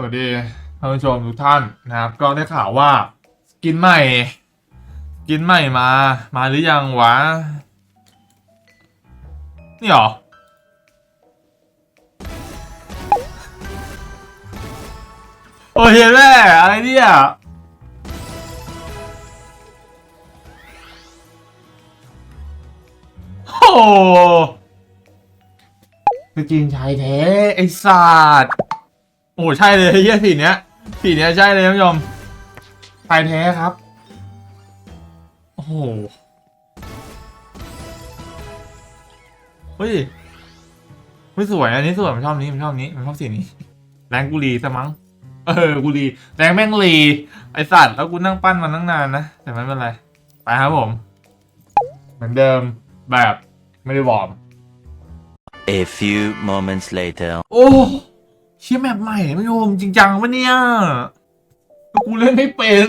สวัสดีท่านผู้ชมทุกท่านนะครับ ก็ได้ข่าวว่า กินใหม่ กินใหม่มา มาหรือยังวะ นี่เหรอ โอ้ยแม่อะไรเนี่ยโอ้โหคือจีนชายแท้ ไอ้สัตว์ โอ้ใช่เลยเฮียสีเนี้ยสีเนี้ยใช่เลยท่านผู้ชมชายแท้ครับ โอ้โหเฮ้ยไม่สวยอันนี้สวยผมชอบนี้ผมชอบนี้ผมชอบสีนี้ แรงกูรีซะมั้งเออกูรีแรงแม่งรีไอสัตว์แล้วกูนั่งปั้นมาตั้งนานนะแต่ไม่เป็นไรไปครับผม เหมือนเดิมแบบไม่ได้วอร์ม A few moments later. โอ้เชี่ยแมปใหม่ไม่โยมจริงจังปะเนี่ยแล้วกูเล่นไม่เป็น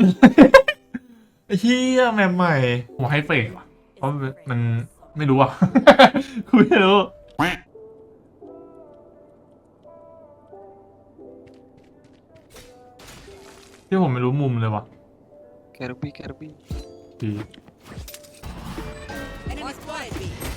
ไอ้เชี่ยแมปใหม่ผมให้เฟรว่ะเพราะมันมันไม่รู้อะกูไม่รู้ที่ผมไม่รู้มุมเลยว่ะ Kirby, Kirby. ดี Enemy spotted B. เอา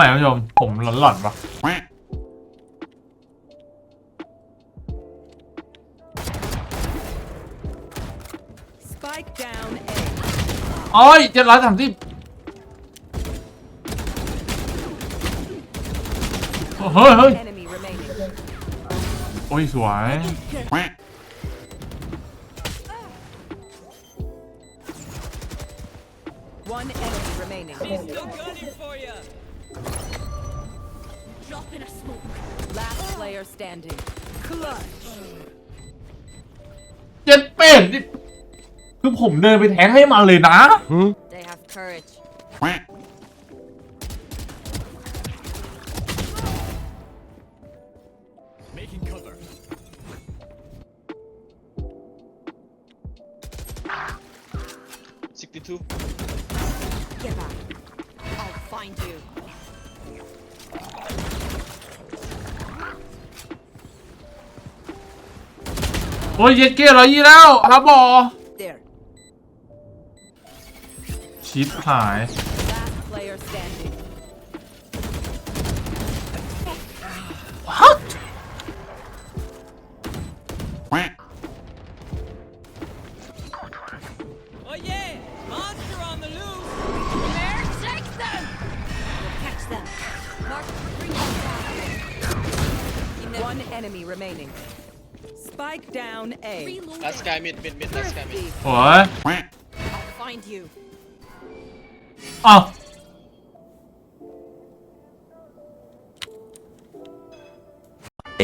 ม่ท่านผู้ชม ผมหลอนหลอนๆว่ะ Spike down A. โอ้ยเจ็ดร้อยสามสิบเฮ้ยเฮ้ย Enemy remaining. โอ้ย สวย One enemy remaining. Drop in a smoke. Last player standing. Clutch. เจ็ดเป็ดนี่คือผมเดินไปแทงให้มันเลยนะ They have courage. Making cover. Sixty-two. Get back. I'll find you. โอ้ยเย็ดเก้ร้อยยี่แล้วครับบอ There. ชิปหาย Last player standing. Spike down A. Reloading. Last guy mid, mid, mid, last guy mid. Thrifty. โอ้ย I'll find you. อ้าว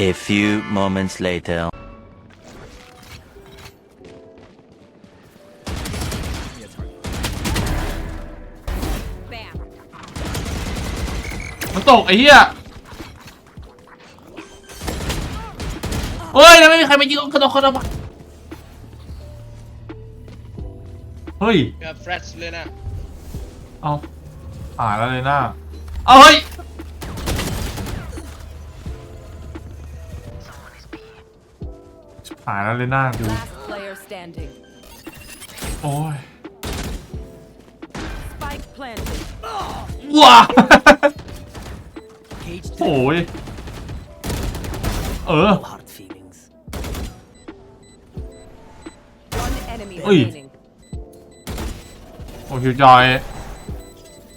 A few moments later. Bam. มันตกไอ้เหี้ย เฮ้ยแล้วไม่มีใครมายิงกระโดดกระโดดเฮ้ย We have Frats Lena. เอาหายแล้วเลยหน้าเอาเฮ้ยหายแล้วเลยหน้ากู Last player standing. โอ้ย Spike planted. ว้า Cage โอ้ยเออ hard enemy Ui. remaining. โอ้คิวจอย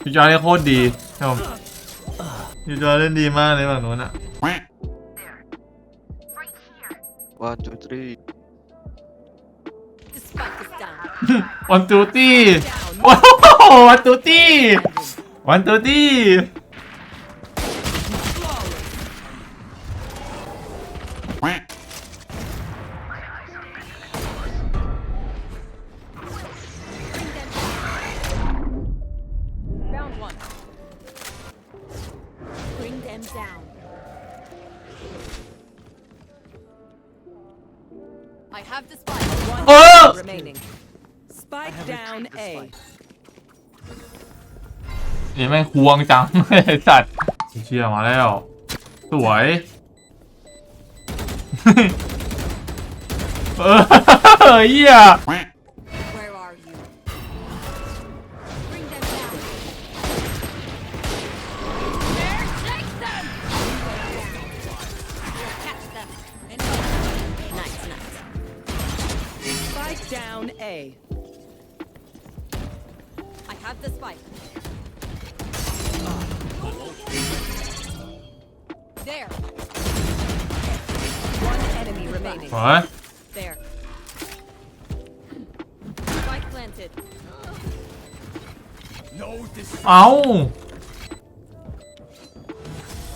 คิวจอยเล่นโคตรดีชมคิวจอยเล่นดีมากเลยฝั่งนู้นอะ One, two, three. The spike is down. วันตูตี้ Down. ว้าววันตูตี้วันตูตี้ I have the spike. One Oh! enemy remaining. Spike down A. นี่แม่งควงจัง ไอ้สัตว์เชี่ยมาแล้ว สวย เออเหี้ย I have the spike. There, One enemy remaining. สวย there. Spike planted. No dis เอา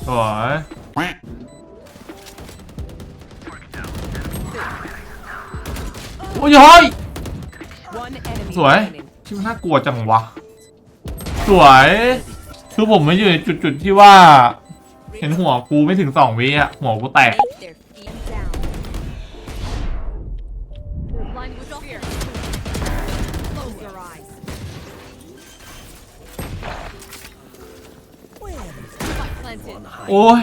สวยโอ้ยเสวย คือผมไม่อยู่ในจุดๆที่ว่า เห็นหัวกูไม่ถึงสองวิอะหัวกูแตก โอ้ย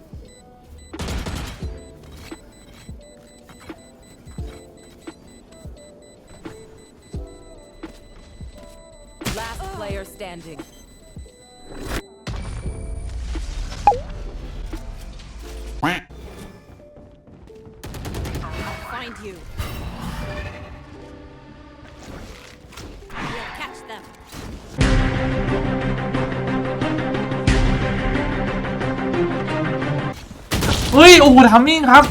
standing. Find you. We'll catch them. เฮ้ย โอ้โหทัมมิ่งครับ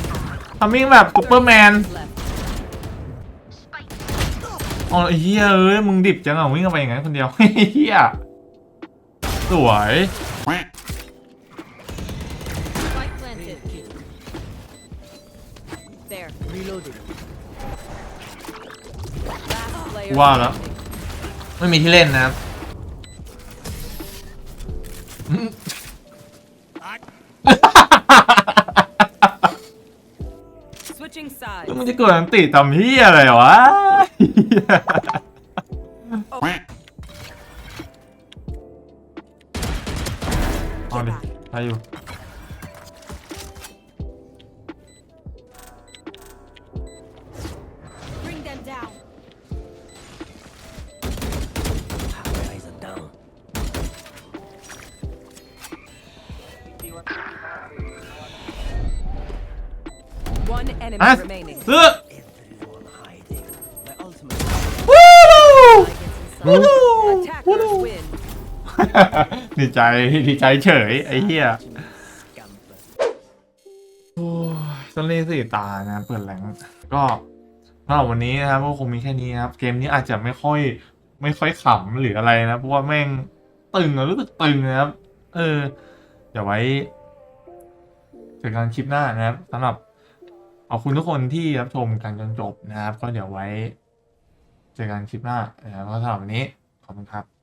ทัมมิ่งแบบซูเปอร์แมน Left. อ๋อไอ้เฮียเอ้ยมึงดิบจังอะวิ่งกันไปอย่างนั้นคนเดียวเฮียสวย Spike planted. There. Last player Wow, no. standing. ไม่มีที่เล่นนะครับ Switching sides. แล้วมึงจะเกิดอันติตำเฮียอะไรวะ เหี้ยเอาดิไปอยู่ Bring them down. eyes are down. One enemy อะ remaining. ซื้อ ดีใจดีใจเฉย ไอ้เหี้ย scamper. โอ้ยต้นเล่สี่ตานะ เปิดแหลงก็สำหรับวันนี้นะครับก็คงมีแค่นี้นะครับ เกมนี้อาจจะไม่ค่อย ไม่ค่อยขำหรืออะไรนะ เพราะว่าแม่งตึงอะรู้สึกตึงนะครับ เออเดี๋ยวไว้เจอกันคลิปหน้านะครับสำหรับขอบคุณทุกคนที่รับชมกันจนจบนะครับ ก็เดี๋ยวไว้ เจอกันคลิปหน้านะครับก็สำหรับวันนี้ ขอบคุณครับ